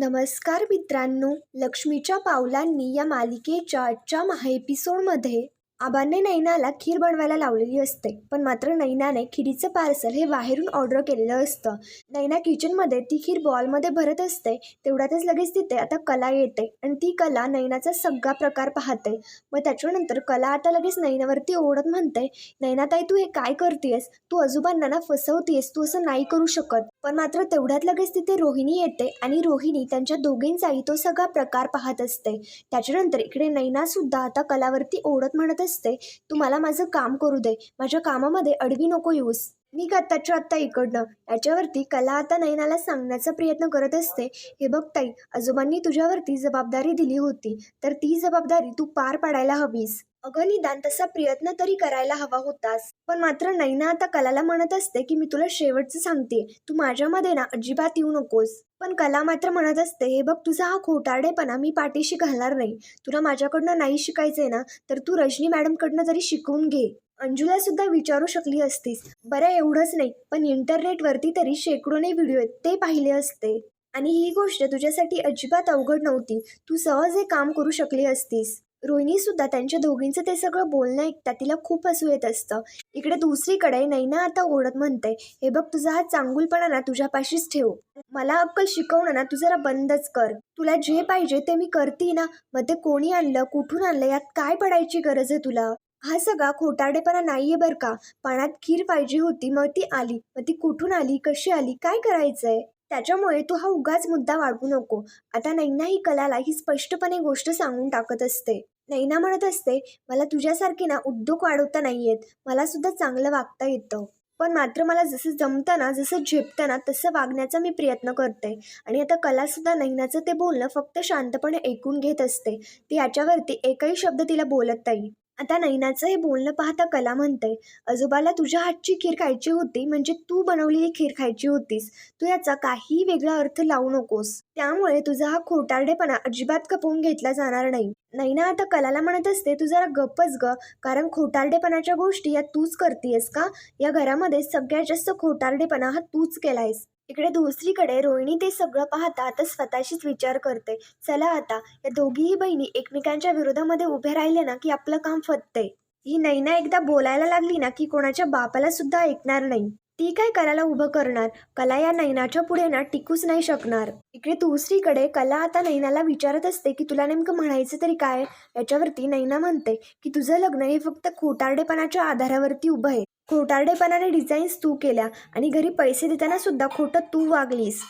नमस्कार मित्रांनो लक्ष्मीच्या पावलांनी या मालिकेच्या आजच्या महा एपिसोडमध्ये आबांनी नैनाला खीर बनवायला लावलेली असते पण मात्र नैनाने खिरीचं पार्सल हे बाहेरून ऑर्डर केलेलं असतं. नैना किचनमध्ये ती खीर बॉलमध्ये भरत असते तेवढ्यातच लगेच तिथे आता कला येते आणि ती कला नैनाचा सगळा प्रकार पाहते. मग त्याच्यानंतर कला आता लगेच नैनावरती ओढत म्हणते नैनाताई तू हे काय करतेस तू आजोबांना ना फसवतेस तू असं नाही करू शकत. पण मात्र तेवढ्यात लगेच तिथे रोहिणी येते आणि रोहिणी त्यांच्या दोघींचाही तो सगळा प्रकार पाहत असते. त्याच्यानंतर इकडे नैना सुद्धा आता कलावरती ओढत म्हणत असते तू मला माझं काम करू दे. माझ्या कामामध्ये अडवी नको येऊस. मी आत्ताच्या आत्ता इकडनं. याच्यावरती कला आता नैनाला सांगण्याचा प्रयत्न करत असते. हे बघ ताई आजोबांनी तुझ्यावरती जबाबदारी दिली होती. तर ती जबाबदारी तू पार पाडायला हवीस. अगं निदान तसा प्रयत्न तरी करायला हवा होतास. पण मात्र नैना आता कलाला म्हणत असते की मी तुला शेवटचं सांगते तू माझ्यामध्ये ना अजिबात येऊ नकोस. पण कला मात्र म्हणत असते हे बघ तुझा हा खोटारडेपणा मी पाठीशी घालणार नाही. तुला माझ्याकडनं नाही शिकायचंय ना तर तू रजनी मॅडमकडनं तरी शिकवून घे. अंजुला सुद्धा विचारू शकली असतीस. बरं एवढंच नाही पण इंटरनेटवरती तरी शेकडोने व्हिडिओ आहेत ते पाहिले असते. आणि ही गोष्ट तुझ्यासाठी अजिबात अवघड नव्हती. तू सहज हे काम करू शकली असतीस. रोहिणी सुद्धा त्यांच्या दोघींचं ते सगळं बोलणं ऐकता तिला खूप हसू येत असतं. इकडे दुसरीकडे नैना आता ओढत म्हणते हे बघ तुझा हा चांगुलपणा ना तुझ्यापाशीच ठेव. मला अक्कल शिकवणं ना तू जरा बंदच कर. तुला जे पाहिजे ते मी करते ना. मग ते कोणी आणलं कुठून आणलं यात काय पडायची गरज आहे तुला? हा सगळा खोटारडेपणा नाहीये बरं का. पाण्यात खीर पाहिजे होती मग ती आली. मग ती कुठून आली कशी आली काय करायचंय? त्याच्यामुळे तू हा उगाच मुद्दा वाढवू नको. आता नैना ही कलाला ही स्पष्टपणे गोष्ट सांगून टाकत असते. नैना म्हणत असते मला तुझ्यासारखे ना उद्योग वाढवता नाही येत. मला सुद्धा चांगलं वागता येतं. पण मात्र मला जसं जमतं ना जसं झेपतं ना तसं वागण्याचा मी प्रयत्न करते. आणि आता कलासुद्धा नैनाचं ते बोलणं फक्त शांतपणे ऐकून घेत असते. ती याच्यावरती एकही शब्द तिला बोलत नाही. आता नैनाचं हे बोलणं पाहता कला म्हणते आजोबाला तुझ्या हातची खीर खायची होती म्हणजे तू बनवलेली खीर खायची होतीस. तू याचा काही वेगळा अर्थ लावू नकोस. त्यामुळे तुझा हा खोटारडेपणा अजिबात खपवून घेतला जाणार नाही. नैना आता कलाला म्हणत असते तू जरा गप्पच ग कारण खोटारडेपणाच्या गोष्टी या तूच करतेस का? या घरामध्ये सगळ्यात जास्त खोटारडेपणा हा तूच केलायस. इकडे दुसरीकडे रोहिणी ते सगळं पाहता आता स्वतःशीच विचार करते. चला आता या दोघीही बहिणी एकमेकांच्या विरोधामध्ये उभे राहिले ना की आपलं काम फतते. ही नैना एकदा बोलायला लागली ना की कोणाच्या बापाला सुद्धा ऐकणार नाही. ती काय कलाला उभं करणार? कला या नैनाच्या पुढे ना टिकूच नाही शकणार. इकडे दुसरीकडे कला आता नैनाला विचारत असते की तुला नेमकं म्हणायचं तरी काय? याच्यावरती नैना म्हणते की तुझं लग्न हे फक्त खोटारडेपणाच्या आधारावरती उभं आहे. खोटारडेपणाने डिझाईन्स तू केल्या आणि घरी पैसे देताना सुद्धा खोटं तू वागलीस.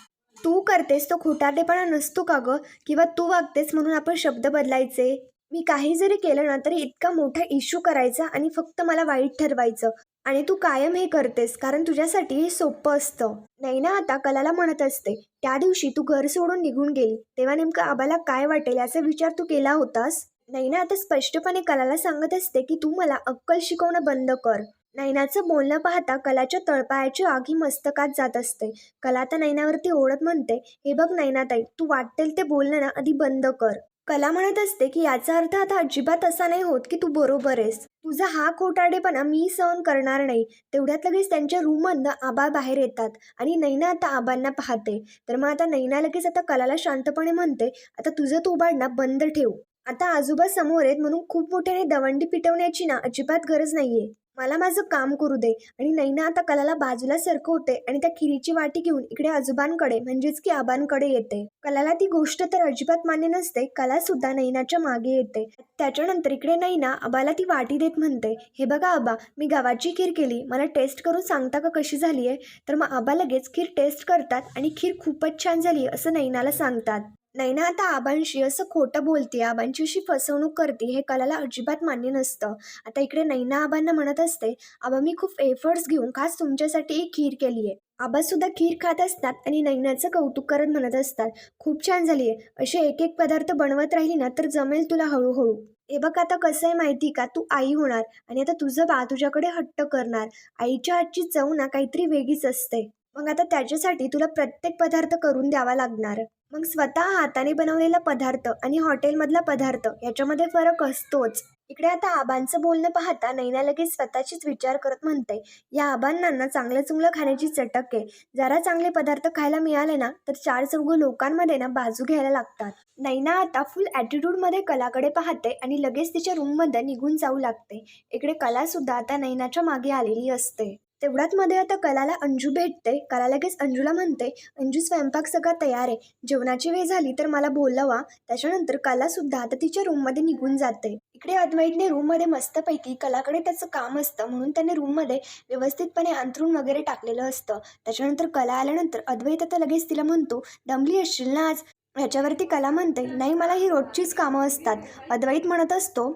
तू करतेस तो खोटारडेपणा नसतो का गं? किंवा तू वागतेस म्हणून आपण शब्द बदलायचे? मी काही जरी केलं ना तरी इतका मोठा इश्यू करायचा आणि फक्त मला वाईट ठरवायचं. आणि तू कायम हे करतेस कारण तुझ्यासाठी हे सोपं असतं. नाही ना आता कलाला म्हणत असते त्या दिवशी तू घर सोडून निघून गेली. तेव्हा नेमकं आबाला काय वाटेल याचा विचार तू केला होतास? नाही ना आता स्पष्टपणे कलाला सांगत असते की तू मला अक्कल शिकवणं बंद कर. नैनाचं बोलणं पाहता कलाच्या तळपायाची आग ही मस्तकात जात असते. कला आता नैनावरती ओढत म्हणते हे बघ नैनाताई तू वाटेल ते बोलणं ना आधी बंद कर. कला म्हणत असते की याचा अर्थ आता अजिबात असा नाही होत की तू बरोबर आहेस. तुझा हा खोटाडेपणा मी सहन करणार नाही. तेवढ्यात लगेच त्यांच्या रूममधनं आबा बाहेर येतात आणि नैना आता आबांना पाहते. तर मग आता नैना लगेच आता कलाला शांतपणे म्हणते आता तुझं तू उभारणं बंद ठेव. आता आजोबा समोर आहेत म्हणून खूप मोठ्याने दवंडी पिटवण्याची ना अजिबात गरज नाहीये. मला माझं काम करू दे. आणि नैना आता कलाला बाजूला सरकवते आणि त्या खिरीची वाटी घेऊन इकडे आजोबांकडे म्हणजेच की आबांकडे येते. कलाला ती गोष्ट तर अजिबात मान्य नसते. कला सुद्धा नैनाच्या मागे येते. त्याच्यानंतर इकडे नैना आबाला ती वाटी देत म्हणते हे बघा आबा मी गव्हाची खीर केली. मला टेस्ट करून सांगता का कशी झाली आहे तर मग आबा लगेच खीर टेस्ट करतात आणि खीर खूपच छान झाली असं नैनाला सांगतात. नैना आता आबांशी असं खोटं बोलते आबांची अशी फसवणूक करते हे कलाला अजिबात मान्य नसतं. आता इकडे नैना आबांना म्हणत असते आबा मी खूप एफर्ट्स घेऊन खास तुमच्यासाठी एक खीर केली आहे. आबा सुद्धा खीर खात असतात आणि नैनाचं कौतुक करत म्हणत असतात खूप छान झाली आहे असे एक एक पदार्थ बनवत राहिली ना तर जमेल तुला हळूहळू. हे बघ आता कसं आहे माहिती का तू आई होणार आणि आता तुझं बा तुझ्याकडे हट्ट करणार. आईच्या हातची चव ना काहीतरी वेगळीच असते. मग आता त्याच्यासाठी तुला प्रत्येक पदार्थ करून द्यावा लागणार. मग स्वतः हाताने बनवलेला पदार्थ आणि हॉटेलमधला पदार्थ याच्यामध्ये फरक असतोच. इकडे आता आबांचं बोलणं पाहता नैना लगेच स्वतःचीच विचार करत म्हणते या आबांना चांगलं चुंगलं खाण्याची चटक आहे. जरा चांगले पदार्थ खायला मिळाले ना तर चार चौघ लोकांमध्ये ना बाजू घ्यायला लागतात. नैना आता फुल ॲटिट्यूडमध्ये कलाकडे पाहते आणि लगेच तिच्या रूममध्ये निघून जाऊ लागते. इकडे कला सुद्धा आता नैनाच्या मागे आलेली असते. तेवढ्यात मध्ये आता कलाला अंजू भेटते कला लगेच अंजूला म्हणते अंजू स्वयंपाक सगळा तयार आहे. जेवणाची वेळ झाली तर मला बोलवा. त्याच्यानंतर कला सुद्धा आता तिच्या रूममध्ये निघून जाते इकडे अद्वैतने रूममध्ये मस्तपैकी कलाकडे त्याचं काम असतं. म्हणून त्याने रूममध्ये व्यवस्थितपणे अंथरूण वगैरे टाकलेलं असतं. त्याच्यानंतर कला आल्यानंतर अद्वैत आता लगेच तिला म्हणतो दमली असशील ना आज? ह्याच्यावरती कला म्हणते नाही मला ही रोजचीच कामं असतात. अद्वैत म्हणत असतो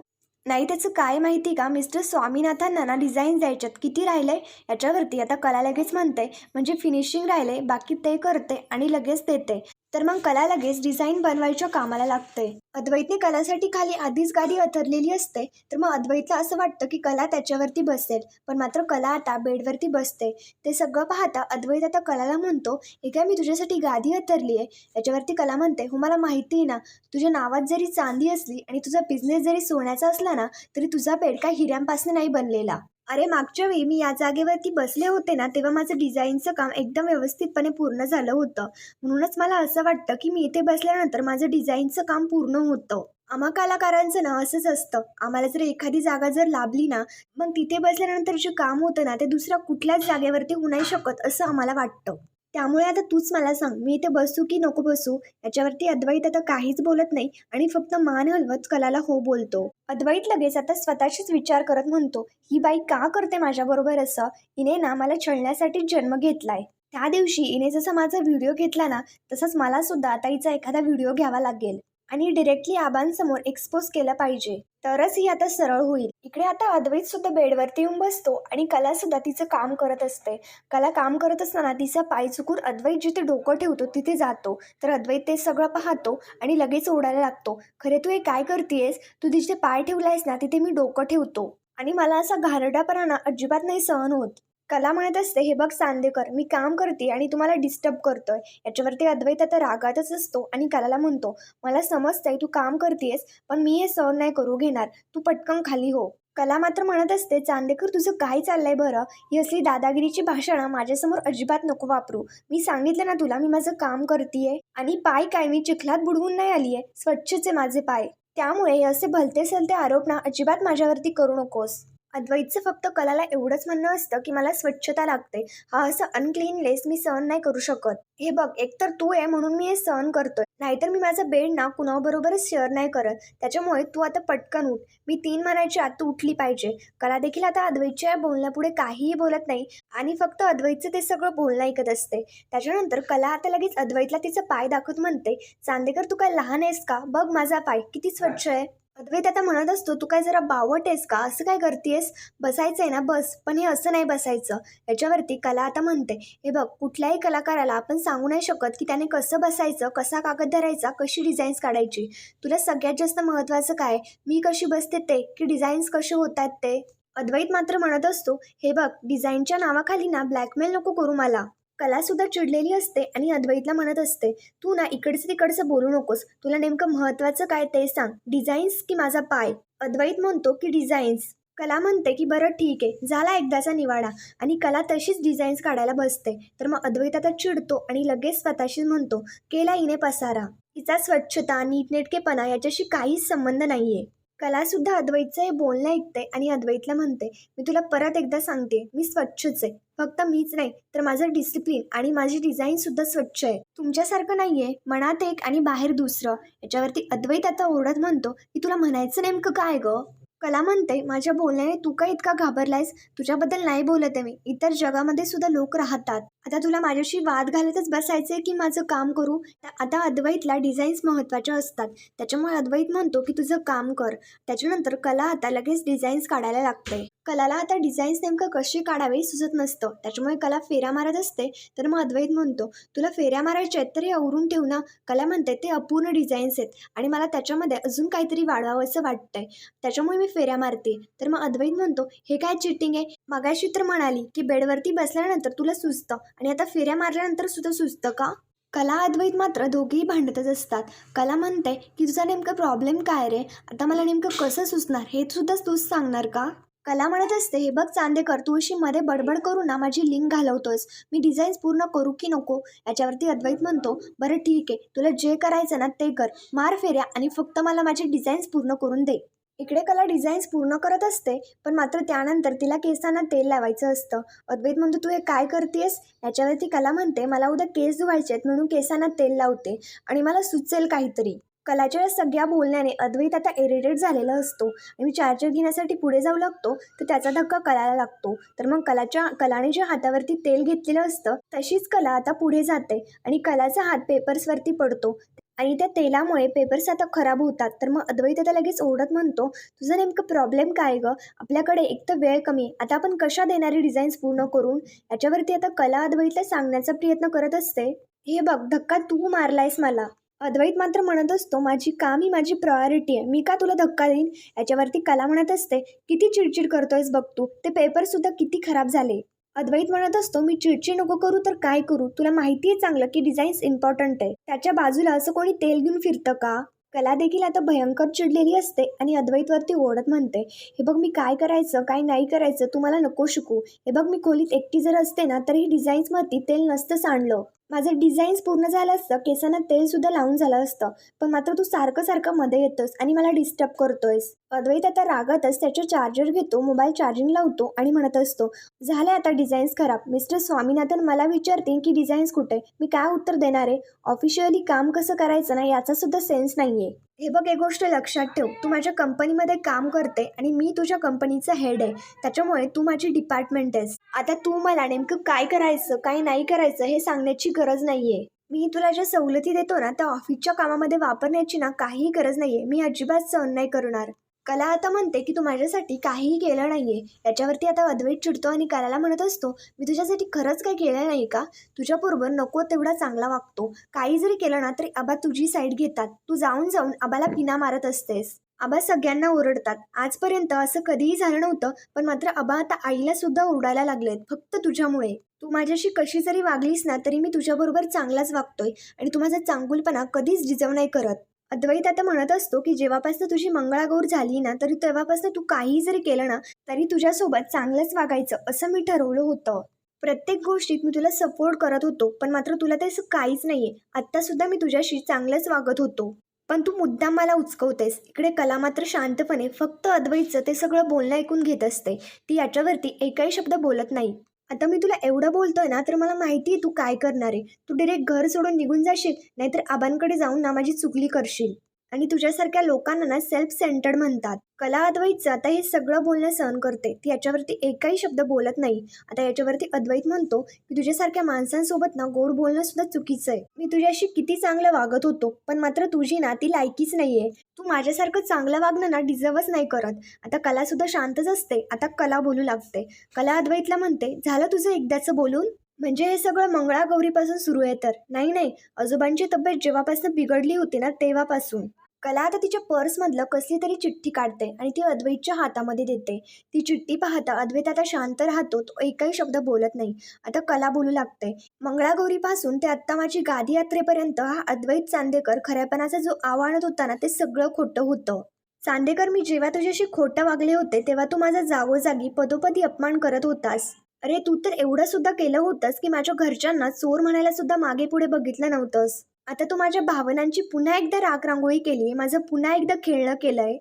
नाही त्याचं काय माहिती का? मिस्टर स्वामीनाथांना ना डिझाईन द्यायच्यात किती राहिलं आहे याच्यावरती आता कला लगेच म्हणते. म्हणजे फिनिशिंग राहिले बाकी ते करते आणि लगेच देते. तर मग कला लगेच डिझाईन बनवायच्या कामाला लागते अद्वैतने कलासाठी खाली आधीच गादी अथरलेली असते तर मग अद्वैतला असं वाटतं की कला त्याच्यावरती बसेल. पण मात्र कला आता बेडवरती बसते. ते सगळं पाहता अद्वैत आता कलाला म्हणतो एका मी तुझ्यासाठी गादी अथरली आहे. याच्यावरती कला म्हणते हो मला माहिती आहे ना तुझ्या नावात जरी चांदी असली आणि तुझा बिझनेस जरी सोन्याचा असला ना तरी तुझा बेड काय हिऱ्यांपासून नाही बनलेला. अरे मागच्या वेळी मी या जागेवरती बसले होते ना तेव्हा माझं डिझाईनचं काम एकदम व्यवस्थितपणे पूर्ण झालं होतं. म्हणूनच मला असं वाटतं की मी इथे बसल्यानंतर माझं डिझाईनचं काम पूर्ण होतं. आम्हा कलाकारांचं ना असंच असतं. आम्हाला जर एखादी जागा जर लाभली ना मग तिथे बसल्यानंतर जे काम होतं ना ते दुसऱ्या कुठल्याच जागेवरती होऊ नाही शकत असं आम्हाला वाटतं. त्यामुळे आता तूच मला सांग मी इथे बसू की नको बसू? याच्यावरती अद्वैत आता काहीच बोलत नाही आणि फक्त मान हलवत कलाला हो बोलतो. अद्वैत लगेच आता स्वतःशीच विचार करत म्हणतो ही बाई का करते माझ्याबरोबर असं? हिने ना मला छळण्यासाठी जन्म घेतलाय. त्या दिवशी हिने जसा माझा व्हिडिओ घेतला ना तसंच मला सुद्धा आता हिचा एखादा व्हिडिओ घ्यावा लागेल. आणि डिरेक्टली आबांसमोर एक्सपोज केलं पाहिजे. तरच ही आता सरळ होईल. इकडे आता अद्वैत सुद्धा बेडवरती येऊन बसतो आणि कला सुद्धा तिचं काम करत असते. कला काम करत असताना तिचा पाय चुकून अद्वैत जिथे डोकं ठेवतो तिथे जातो. तर अद्वैत ते सगळं पाहतो आणि लगेच ओढायला लागतो. खरे तू हे काय करतेयस? तू तिथे पाय ठेवलायस ना तिथे मी डोकं ठेवतो. आणि मला असा घारडापणा ना अजिबात नाही सहन होत. कला म्हणत असते हे बघ सांदेकर मी काम करते आणि तुम्हाला डिस्टर्ब करतोय. याच्यावरती अद्वैत आता रागातच असतो आणि कलाला म्हणतो मला समजतंय तू काम करतेस पण मी हे सहन नाही करू घेणार. तू पटकन खाली हो. कला मात्र म्हणत असते चांदेकर तुझं काय चाललंय बरं? ही असली दादागिरीची भाषणं माझ्यासमोर अजिबात नको वापरू. मी सांगितलं ना तुला मी माझं काम करतेय आणि पाय काय? मी चिखलात बुडवून नाही आलीये. आहे स्वच्छचे माझे पाय. त्यामुळे हे असे भलते सलते आरोप ना अजिबात माझ्यावरती करू नकोस. अद्वैतचं फक्त कलाला एवढंच म्हणणं असतं की मला स्वच्छता लागते. हा असं अनक्लीनलेस मी सहन नाही करू शकत. हे बघ एकतर तू आहे म्हणून मी हे सहन करतोय. नाहीतर मी माझा बेड ना कुणाबरोबरच शेअर नाही करत. त्याच्यामुळे तू आता पटकन उठ. मी तीन म्हणायच्या आत तू उठली पाहिजे. कला देखील आता अद्वैतच्या या बोलण्यापुढे काहीही बोलत नाही आणि फक्त अद्वैतचं ते सगळं बोलणं ऐकत असते. त्याच्यानंतर कला आता लगेच अद्वैतला तिचं पाय दाखवत म्हणते चांदेकर तू काय लहान आहेस का? बघ माझा पाय किती स्वच्छ आहे. अद्वैत आता म्हणत असतो तू काय जरा बावट आहेस का? असं काय करतेस बसायचं आहे ना बस. पण हे असं नाही बसायचं. याच्यावरती कला आता म्हणते हे बघ कुठल्याही कलाकाराला आपण सांगू नाही शकत की त्याने कसं बसायचं कसा कागद धरायचा कशी डिझाईन्स काढायची. तुला सगळ्यात जास्त महत्त्वाचं काय? मी कशी बसते ते? की डिझाईन्स कसे होत आहेत ते? अद्वैत मात्र म्हणत असतो हे बघ डिझाईनच्या नावाखाली ना ब्लॅकमेल नको करू मला. कला सुद्धा चिडलेली असते आणि अद्वैतला म्हणत असते तू ना इकडचं तिकडचं बोलू नकोस. तुला नेमकं महत्त्वाचं काय ते सांग. डिझाईन्स की माझा पाय? अद्वैत म्हणतो की डिझाईन्स. कला म्हणते की बरं ठीक आहे. झाला एकदाचा निवाडा. आणि कला तशीच डिझाईन्स काढायला बसते. तर मग अद्वैत आता चिडतो आणि लगेच स्वतःशीच म्हणतो केला हिने पसारा. तिचा स्वच्छता नीटनेटकेपणा याच्याशी काहीच संबंध नाहीये. आहे सुद्धा अद्वैतचं हे बोलणं ऐकते आणि अद्वैतला म्हणते मी तुला परत एकदा सांगते मी स्वच्छच आहे. फक्त मीच नाही तर माझं डिसिप्लिन आणि माझी डिझाईन सुद्धा स्वच्छ आहे. तुमच्यासारखं नाहीये मनात एक आणि बाहेर दुसरं. याच्यावरती अद्वैत आता ओरडत म्हणतो की तुला म्हणायचं नेमकं काय गं? कला म्हणते माझ्या बोलण्याने तू का इतका घाबरलायस? तुझ्याबद्दल नाही बोलत आहे मी. इतर जगामध्ये सुद्धा लोक राहतात. आता तुला माझ्याशी वाद घालतच बसायचंय की माझं काम करू? आता अद्वैतला डिझाईन्स महत्त्वाच्या असतात. त्याच्यामुळे अद्वैत म्हणतो की तुझं काम कर. त्याच्यानंतर कला आता लगेच डिझाईन्स काढायला लागते कलाला आता डिझाईन्स नेमकं कशी काढावे सुचत नसतं. त्याच्यामुळे कला फेऱ्या मारत असते तर मग अद्वैत म्हणतो तुला फेऱ्या मारायच्या आहेत तर हे आवरून ठेव ना. कला म्हणते ते अपूर्ण डिझाईन्स आहेत आणि मला त्याच्यामध्ये अजून काहीतरी वाढवावं असं वाटतंय. त्याच्यामुळे मी फेऱ्या मारते. तर मग अद्वैत म्हणतो हे काय चिटिंग आहे? मगाशी तर म्हणाली की बेडवरती बसल्यानंतर तुला सुचतं आणि आता फेऱ्या मारल्यानंतर सुद्धा सुचतं का? कला अद्वैत मात्र दोघेही भांडतच असतात. कला म्हणते की तुझा नेमका प्रॉब्लेम काय रे? आता मला नेमकं कसं सुचणार? हे सुद्धा तूच सांगणार का? कला म्हणत असते हे बघ चांदेकर तू अशी मध्ये बडबड करू ना माझी लिंक घालवतोस. मी डिझाईन्स पूर्ण करू की नको? याच्यावरती अद्वैत म्हणतो बरं ठीक आहे तुला जे करायचं ना ते कर. मार फेऱ्या आणि फक्त मला माझे डिझाईन्स पूर्ण करून दे. इकडे कला डिझाईन्स पूर्ण करत असते पण मात्र त्यानंतर तिला केसांना तेल लावायचं असतं. अद्वैत म्हणतो तू हे काय करतेस? याच्यावरती कला म्हणते मला उद्या केस धुवायचे आहेत म्हणून केसांना तेल लावते आणि मला सुचेल काहीतरी. कलाच्या सगळ्या बोलण्याने अद्वैत आता इरिटेट झालेला असतो. आणि मी चार्जर घेण्यासाठी पुढे जाऊ लागतो तर त्याचा धक्का कलाला लागतो. तर मग कलाच्या कलाने ज्या हातावरती तेल घेतलेलं असतं तशीच कला आता पुढे जाते. आणि कलाचा हात पेपर्सवरती पडतो. आणि त्या तेलामुळे पेपर्स आता खराब होतात. तर मग अद्वैत आता लगेच ओढत म्हणतो तुझा नेमकं प्रॉब्लेम काय गं? आपल्याकडे एक तर वेळ कमी. आता आपण कशा देणारी डिझाईन्स पूर्ण करून याच्यावरती आता कला अद्वैतला सांगण्याचा प्रयत्न करत असते? हे बघ धक्का तू मारलायस मला. अद्वैत मात्र म्हणत असतो माझी काम ही माझी प्रायोरिटी आहे. मी का तुला धक्का देईन? याच्यावरती कला म्हणत असते किती चिडचिड करतोयस बघ तू. ते पेपरसुद्धा किती खराब झाले. अद्वैत म्हणत असतो मी चिडचिड नको करू तर काय करू? तुला माहिती आहे चांगलं की डिझाईन्स इम्पॉर्टंट आहे. त्याच्या बाजूला असं कोणी तेल घेऊन फिरतं का? कला देखील आता भयंकर चिडलेली असते आणि अद्वैतवरती ओढत म्हणते हे बघ मी काय करायचं काय नाही करायचं तुम्हाला नको शिकू. हे बघ मी खोलीत एकटी जर असते ना तर ही डिझाईन्समध्ये तेल नसतं सांडलं. माझं डिझाईन्स पूर्ण झालं असतं. केसांना तेलसुद्धा लावून झालं असतं. पण मात्र तू सारखं सारखं मध्ये येतोस आणि मला डिस्टर्ब करतोयस. अद्वैत आता रागातच त्याचे चार्जर घेतो मोबाईल चार्जिंग लावतो आणि म्हणत असतो झाले आता डिझाईन्स खराब. मिस्टर स्वामीनाथन मला विचारतील की डिझाईन्स कुठे? मी काय उत्तर देणार आहे? ऑफिशियली काम कसं करायचं ना याचा सुद्धा सेन्स नाहीये. हे बघ एक गोष्ट लक्षात ठेव. तू माझ्या कंपनीमध्ये काम करते आणि मी तुझ्या कंपनीचा हेड आहे. त्याच्यामुळे तू माझी डिपार्टमेंट आहेस. आता तू मला नेमकं काय करायचं काय नाही करायचं हे सांगण्याची गरज नाहीये. मी तुला ज्या सवलती देतो ना त्या ऑफिसच्या कामामध्ये वापरण्याची ना काहीही गरज नाहीये. मी अजिबात सहन नाही करणार. कला आता म्हणते की तू माझ्यासाठी काहीही केलं नाही आहे याच्यावरती आता अद्वैत चिडतो आणि कलाला म्हणत असतो मी तुझ्यासाठी खरंच काही केलं नाही का? तुझ्याबरोबर नको तेवढा चांगला वागतो. काही जरी केलं ना तरी आबा तुझी साईड घेतात. तू जाऊन जाऊन आबाला पिना मारत असतेस. आबा सगळ्यांना ओरडतात. आजपर्यंत असं कधीही झालं नव्हतं पण मात्र आबा आता आईला सुद्धा ओरडायला लागलेत फक्त तुझ्यामुळे. तू माझ्याशी कशी जरी वागलीस ना तरी मी तुझ्याबरोबर चांगलाच वागतोय आणि तू माझा चांगुलपणा कधीच डिझर्व नाही करत. अद्वैत आता म्हणत असतो की जेव्हापासून तुझी मंगळागौर झाली ना तरी तेव्हापासून तू काही जरी केलं ना तरी तुझ्यासोबत चांगलंच वागायचं असं मी ठरवलं होतं. प्रत्येक गोष्टीत मी तुला सपोर्ट करत होतो पण मात्र तुला ते असं काहीच नाहीये. आत्तासुद्धा मी तुझ्याशी चांगलंच वागत होतो. पण तू मुद्दाम मला उचकवतेस. इकडे कला मात्र शांतपणे फक्त अद्वैतचं ते सगळं बोलणं ऐकून घेत असते. ती याच्यावरती एकही शब्द बोलत नाही. आता मी तुला एवढं बोलतोय ना तर मला माहिती आहे तू काय करणार आहे. तू डिरेक्ट घर सोडून निघून जाशील नाहीतर आबांकडे जाऊन ना माझी चुकली करशील. आणि तुझ्यासारख्या लोकांना ना सेल्फ सेंटर्ड म्हणतात. कला अद्वैतचं आता हे सगळं बोलणं सहन करते. ती याच्यावरती एकही शब्द बोलत नाही. आता याच्यावरती अद्वैत म्हणतो की तुझ्यासारख्या माणसांसोबत ना गोड बोलणं सुद्धा चुकीचं आहे. मी तुझ्याशी किती चांगलं वागत होतो पण मात्र तुझी ना ती लायकीच नाहीये. तू माझ्यासारखं चांगलं वागणं ना डिझर्वच नाही करत. आता कला सुद्धा शांतच असते. आता कला बोलू लागते. कला अद्वैतला म्हणते झालं तुझं एकदाचं बोलून? म्हणजे हे सगळं मंगळागौरीपासून सुरू आहे तर. नाही नाही. आजोबांची तब्येत जेव्हापासून बिघडली होती ना तेव्हापासून. कला आता तिच्या पर्समधलं कसली तरी चिठ्ठी काढते आणि ती अद्वैतच्या हातामध्ये देते. ती चिठ्ठी पाहता अद्वैत आता शांत राहतो तो एकही शब्द बोलत नाही. आता कला बोलू लागते. मंगळागौरीपासून ते आत्ता माझी गादी यात्रेपर्यंत हा अद्वैत चांदेकर खऱ्यापणाचा जो आव्हानत होता ना ते सगळं खोटं होतं. चांदेकर मी जेव्हा तुझ्याशी खोटं वागले होते तेव्हा तू माझा जागोजागी पदोपदी अपमान करत होतास. अरे तू तर एवढं सुद्धा केलं होतंस की माझ्या घरच्यांना चोर म्हणायला सुद्धा मागे पुढे बघितलं नव्हतंस. आता तू माझ्या भावनांची पुन्हा एकदा राग रांगोळी केली माझं पुन्हा एकदा खेळणं केलंय.